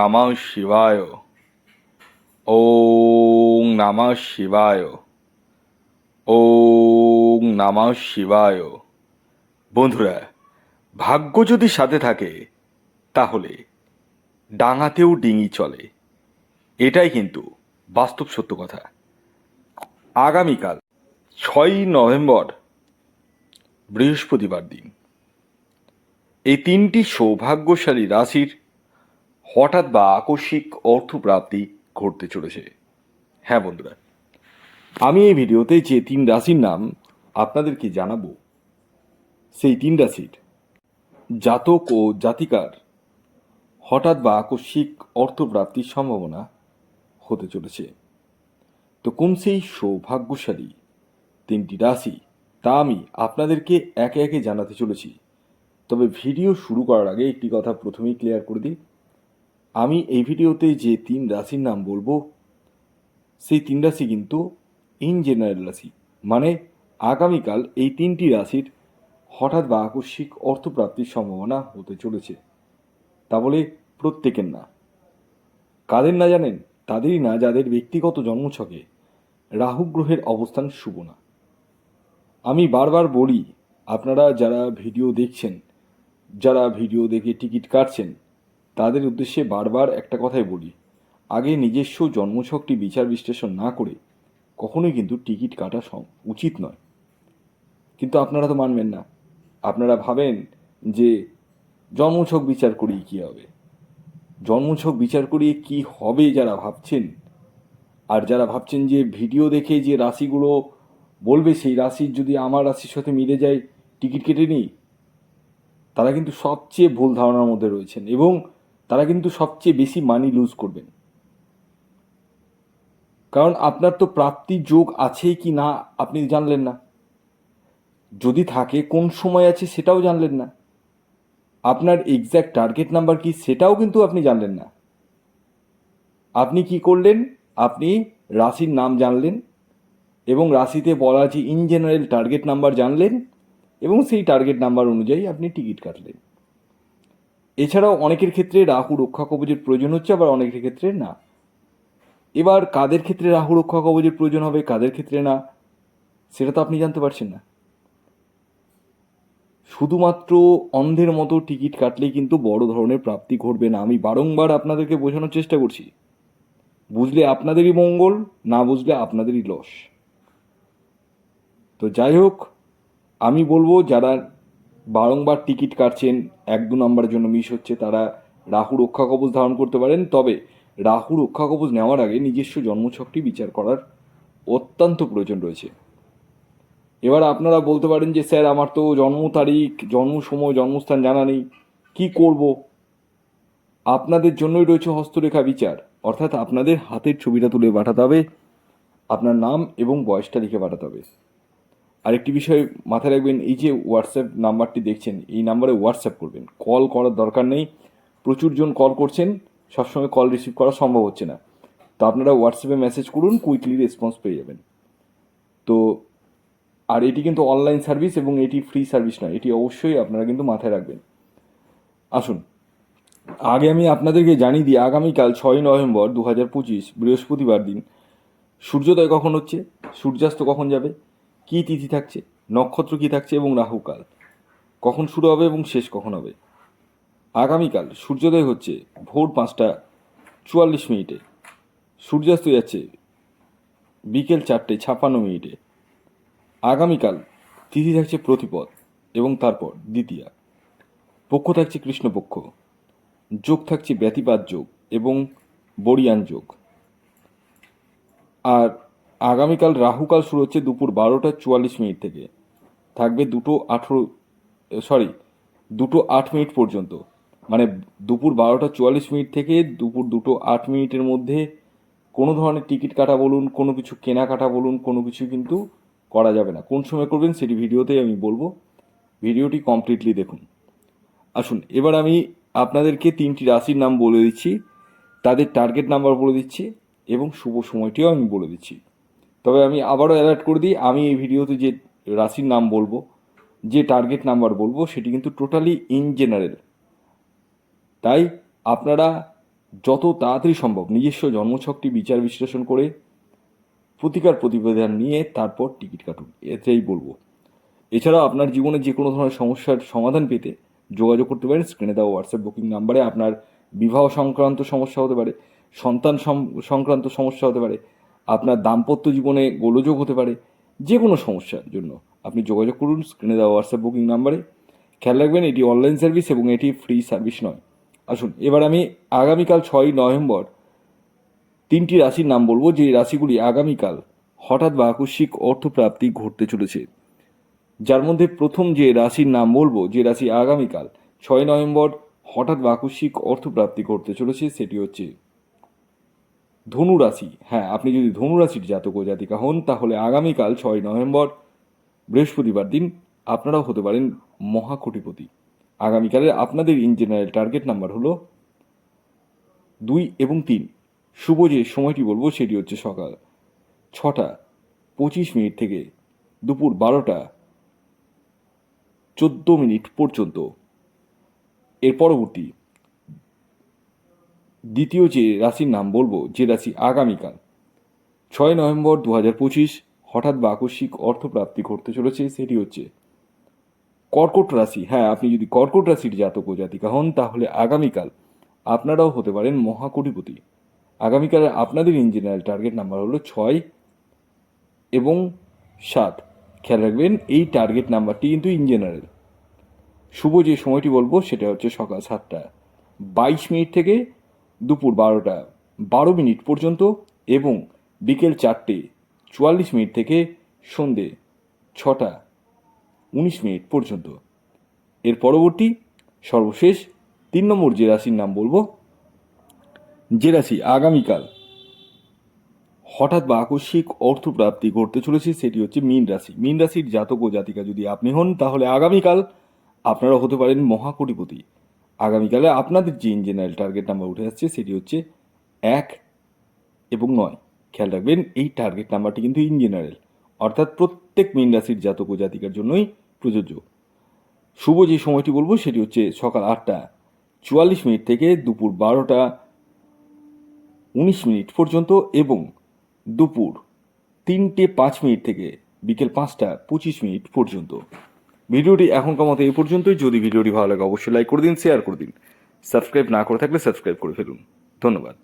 নমঃ শিবায়। ওং নমঃ শিবায়। ওং নমঃ শিবায়। বন্ধুরা, ভাগ্য যদি সাথে থাকে, তাহলে ডাঙাতেও ডিঙি চলে। এটাই কিন্তু বাস্তব সত্য কথা। আগামীকাল ছয়ই নভেম্বর, বৃহস্পতিবার দিন। এই তিনটি সৌভাগ্যশালী রাশির হঠাৎ বা আকস্মিক অর্থপ্রাপ্তি ঘটতে চলেছে। হ্যাঁ বন্ধুরা, আমি এই ভিডিওতে যে তিন রাশির নাম আপনাদেরকে জানাব, সেই তিন রাশির জাতক ও জাতিকার হঠাৎ বা আকস্মিক অর্থপ্রাপ্তির সম্ভাবনা হতে চলেছে। তো কোন সেই সৌভাগ্যশালী তিনটি রাশি, তা আমি আপনাদেরকে একে একে জানাতে চলেছি। তবে ভিডিও শুরু করার আগে একটি কথা প্রথমেই ক্লিয়ার করে দিই। আমি এই ভিডিওতে যে তিন রাশির নাম বলব, সেই তিন রাশি কিন্তু ইন জেনারেল রাশি। মানে আগামীকাল এই তিনটি রাশির হঠাৎ বা আকস্মিক অর্থপ্রাপ্তির সম্ভাবনা হতে চলেছে। তা বলে প্রত্যেকের না। কাদের না জানেন? তাদেরই না, যাদের ব্যক্তিগত জন্মছকে রাহু গ্রহের অবস্থান শুভ না। আমি বারবার বলি, আপনারা যারা ভিডিও দেখছেন, যারা ভিডিও দেখে টিকিট কাটছেন তাদের উদ্দেশ্যে বারবার একটা কথাই বলি। আগে নিজস্ব জন্মছকটি বিচার বিশ্লেষণ না করে কখনোই কিন্তু টিকিট কাটা উচিত নয়। কিন্তু আপনারা তো মানবেন না। আপনারা ভাবেন যে জন্মছক বিচার করিয়ে কী হবে? জন্মছক বিচার করিয়ে কি হবে যারা ভাবছেন? আর যারা ভাবছেন যে ভিডিও দেখে যে রাশিগুলো বলবে, সেই রাশির যদি আমার রাশির সাথে মিলে যায়, টিকিট কেটে নিই, তারা কিন্তু সবচেয়ে ভুল ধারণার মধ্যে রয়েছেন। এবং তারা কিন্তু সবচেয়ে বেশি মানি লুজ করবেন। কারণ আপনার তো প্রাপ্তি যোগ আছেই কি না, আপনি জানলেন না। যদি থাকে, কোন সময় আছে সেটাও জানলেন না। আপনার এক্স্যাক্ট টার্গেট নাম্বার কি সেটাও কিন্তু আপনি জানলেন না। আপনি কি করলেন? আপনি রাশির নাম জানলেন এবং রাশিতে বলা আছে ইন জেনারেল টার্গেট নাম্বার জানলেন এবং সেই টার্গেট নাম্বার অনুযায়ী আপনি টিকিট কাটলেন। এছাড়াও অনেকের ক্ষেত্রে রাহু রক্ষা কবচের প্রয়োজন হচ্ছে, আবার অনেকের ক্ষেত্রে না। এবার কাদের ক্ষেত্রে রাহু রক্ষা কবচের প্রয়োজন হবে, কাদের ক্ষেত্রে না, সেটা তো আপনি জানতে পারছেন না। শুধুমাত্র অন্ধের মতো টিকিট কাটলেই কিন্তু বড় ধরনের প্রাপ্তি ঘটবে না। আমি বারংবার আপনাদেরকে বোঝানোর চেষ্টা করছি। বুঝলে আপনাদেরই মঙ্গল, না বুঝলে আপনাদেরই লস। তো যাই হোক, আমি বলব, যারা বারংবার টিকিট কাটছেন, এক দু নম্বরের জন্য মিস হচ্ছে, তারা রাহু রক্ষা কবচ ধারণ করতে পারেন। তবে রাহু রক্ষা কবচ নেওয়ার আগে নিজস্ব জন্মছকটি বিচার করার অত্যন্ত প্রয়োজন রয়েছে। এবার আপনারা বলতে পারেন যে, স্যার, আমার তো জন্ম তারিখ, জন্ম সময়, জন্মস্থান জানা নেই, কি করব? আপনাদের জন্যই রয়েছে হস্তরেখা বিচার। অর্থাৎ আপনাদের হাতের ছবিটা তুলে পাঠাতে হবে, আপনার নাম এবং বয়সটা লিখে পাঠাতে হবে। আরেকটি বিষয় মাথায় রাখবেন, এই যে হোয়াটসঅ্যাপ নাম্বারটি দেখছেন, এই নাম্বারে হোয়াটসঅ্যাপ করবেন। কল করার দরকার নেই, প্রচুর জন কল করছেন, সবসময় কল রিসিভ করা সম্ভব হচ্ছে না। তো আপনারা হোয়াটসঅ্যাপে মেসেজ করুন কুইকলি রেসপন্স পেয়ে যাবেন। তো, আর এটি কিন্তু অনলাইন সার্ভিস এবং এটি ফ্রি সার্ভিস নয়, এটি অবশ্যই আপনারা কিন্তু মাথায় রাখবেন। আসুন, আগে আমি আপনাদেরকে জানিয়ে দিই, আগামীকাল ছয় নভেম্বর দু হাজার পঁচিশ বৃহস্পতিবার দিন, সূর্যোদয় কখন হচ্ছে? সূর্যাস্ত কখন যাবে? কী তিথি থাকছে, নক্ষত্র কী থাকছে এবং রাহুকাল? কখন শুরু হবে এবং শেষ কখন হবে? আগামীকাল সূর্যোদয় হচ্ছে ভোর পাঁচটা চুয়াল্লিশ মিনিটে। সূর্যাস্ত যাচ্ছে বিকেল চারটে ছাপ্পান্ন মিনিটে। আগামীকাল তিথি থাকছে প্রতিপদ এবং তারপর দ্বিতীয়া। পক্ষ থাকছে কৃষ্ণপক্ষ। যোগ থাকছে ব্যতিপাত যোগ এবং বরিয়ান যোগ। আর আগামীকাল রাহুকাল শুরু হচ্ছে দুপুর বারোটা চুয়াল্লিশ মিনিট থেকে। থাকবে দুটো আঠেরো সরি দুটো আট মিনিট পর্যন্ত। মানে দুপুর বারোটা চুয়াল্লিশ মিনিট থেকে দুপুর দুটো আট মিনিটের মধ্যে কোনো ধরনের টিকিট কাটা বলুন, কোনো কিছু কেনাকাটা বলুন, কোনো কিছু কিন্তু করা যাবে না। কোন সময় করবেন সেটি ভিডিওতেই আমি বলব। ভিডিওটি কমপ্লিটলি দেখুন। আসুন, এবার আমি আপনাদেরকে তিনটি রাশির নাম বলে দিচ্ছি। তাদের টার্গেট নাম্বার বলে দিচ্ছি এবং শুভ সময়টিও আমি বলে দিচ্ছি। তবে আমি আবারও অ্যালার্ট করে দিই, আমি এই ভিডিওতে যে রাশির নাম বলব, যে টার্গেট নাম্বার বলব, সেটি কিন্তু টোটালি ইন জেনারেল তাই আপনারা যত তাড়াতাড়ি সম্ভব নিজস্ব জন্মছকটি বিচার বিশ্লেষণ করে প্রতিকার প্রতিবেদন নিয়ে তারপর টিকিট কাটুন, এটাই বলব। এছাড়াও আপনার জীবনে যে কোনো ধরনের সমস্যার সমাধান পেতে যোগাযোগ করতে পারেন স্ক্রিনে দেওয়া হোয়াটসঅ্যাপ বুকিং নাম্বারে আপনার বিবাহ সংক্রান্ত সমস্যা হতে পারে, সন্তান সংক্রান্ত সমস্যা হতে পারে আপনার দাম্পত্য জীবনে গোলযোগ হতে পারে, যে কোনো সমস্যার জন্য। আপনি যোগাযোগ করুন স্ক্রিনে দেওয়া হোয়াটসঅ্যাপ বুকিং নাম্বারে খেয়াল রাখবেন, এটি অনলাইন সার্ভিস এবং এটি ফ্রি সার্ভিস নয়। আসুন, এবার আমি আগামীকাল ছয়ই নভেম্বর তিনটি রাশির নাম বলব, যে রাশিগুলি আগামীকাল হঠাৎ বা আকস্মিক অর্থপ্রাপ্তি ঘটতে চলেছে। যার মধ্যে প্রথম যে রাশির নাম বলব, যে রাশি আগামীকাল ছয় নভেম্বর হঠাৎ বা আকস্মিক অর্থপ্রাপ্তি ঘটতে চলেছে, সেটি হচ্ছে ধনু রাশি হ্যাঁ আপনি যদি ধনুরাশির জাতক ও জাতিকা হন, তাহলে আগামীকাল ছয় নভেম্বর, বৃহস্পতিবার দিন আপনারাও হতে পারেন মহাকোটিপতি। আগামীকালের আপনাদের ইন জেনারেল টার্গেট নাম্বার হলো দুই এবং তিন। শুভ যে সময়টি বলব, সেটি হচ্ছে সকাল ছটা পঁচিশ মিনিট থেকে দুপুর বারোটা চোদ্দ মিনিট পর্যন্ত। এর পরবর্তী দ্বিতীয় যে রাশির নাম বলব, যে রাশি আগামীকাল, ছয় নভেম্বর দু হাজার পঁচিশ, হঠাৎ বা আকস্মিক অর্থপ্রাপ্তি ঘটতে চলেছে, সেটি হচ্ছে কর্কট রাশি। হ্যাঁ আপনি যদি কর্কট রাশির জাতক ও জাতিকা হন, তাহলে আগামীকাল আপনারাও হতে পারেন মহাকোটিপতি। আগামীকাল আপনাদের ইঞ্জিনিয়ার টার্গেট নাম্বার হলো ছয় এবং সাত। খেয়াল রাখবেন, এই টার্গেট নাম্বারটি কিন্তু ইন জেনারেল শুভ যে সময়টি বলব, সেটা হচ্ছে সকাল সাতটা। বাইশ মিনিট থেকে দুপুর বারোটা, বারো মিনিট পর্যন্ত এবং বিকেল চারটে, চুয়াল্লিশ মিনিট থেকে সন্ধে ছটা, উনিশ মিনিট পর্যন্ত। এর পরবর্তী সর্বশেষ তিন নম্বর যে রাশির নাম বলব, যে রাশি আগামীকাল হঠাৎ বা আকস্মিক অর্থপ্রাপ্তি ঘটতে চলেছে, সেটি হচ্ছে মীন রাশি। মীন রাশির জাতক ও জাতিকা যদি আপনি হন, তাহলে আগামীকাল আপনারা হতে পারেন মহাকোটিপতি। আগামীকালে আপনাদের যে ইঞ্জিনিয়ার টার্গেট নাম্বার উঠে আসছে, সেটি হচ্ছে এক এবং নয়। খেয়াল রাখবেন, এই টার্গেট নাম্বারটি কিন্তু ইন জেনারেল অর্থাৎ প্রত্যেক মীন রাশির জাতক ও জাতিকার জন্যই প্রযোজ্য। শুভ যে সময়টি বলব, সেটি হচ্ছে সকাল আটটা চুয়াল্লিশ মিনিট থেকে দুপুর বারোটা উনিশ মিনিট পর্যন্ত এবং দুপুর তিনটে পাঁচ মিনিট থেকে বিকেল পাঁচটা পঁচিশ মিনিট পর্যন্ত। ভিডিওটি এখনকার মতো এই পর্যন্তই। যদি ভিডিওটি ভালো লাগে, অবশ্যই লাইক করে দিন শেয়ার করে দিন। সাবস্ক্রাইব না করে থাকলে সাবস্ক্রাইব করে ফেলুন। ধন্যবাদ।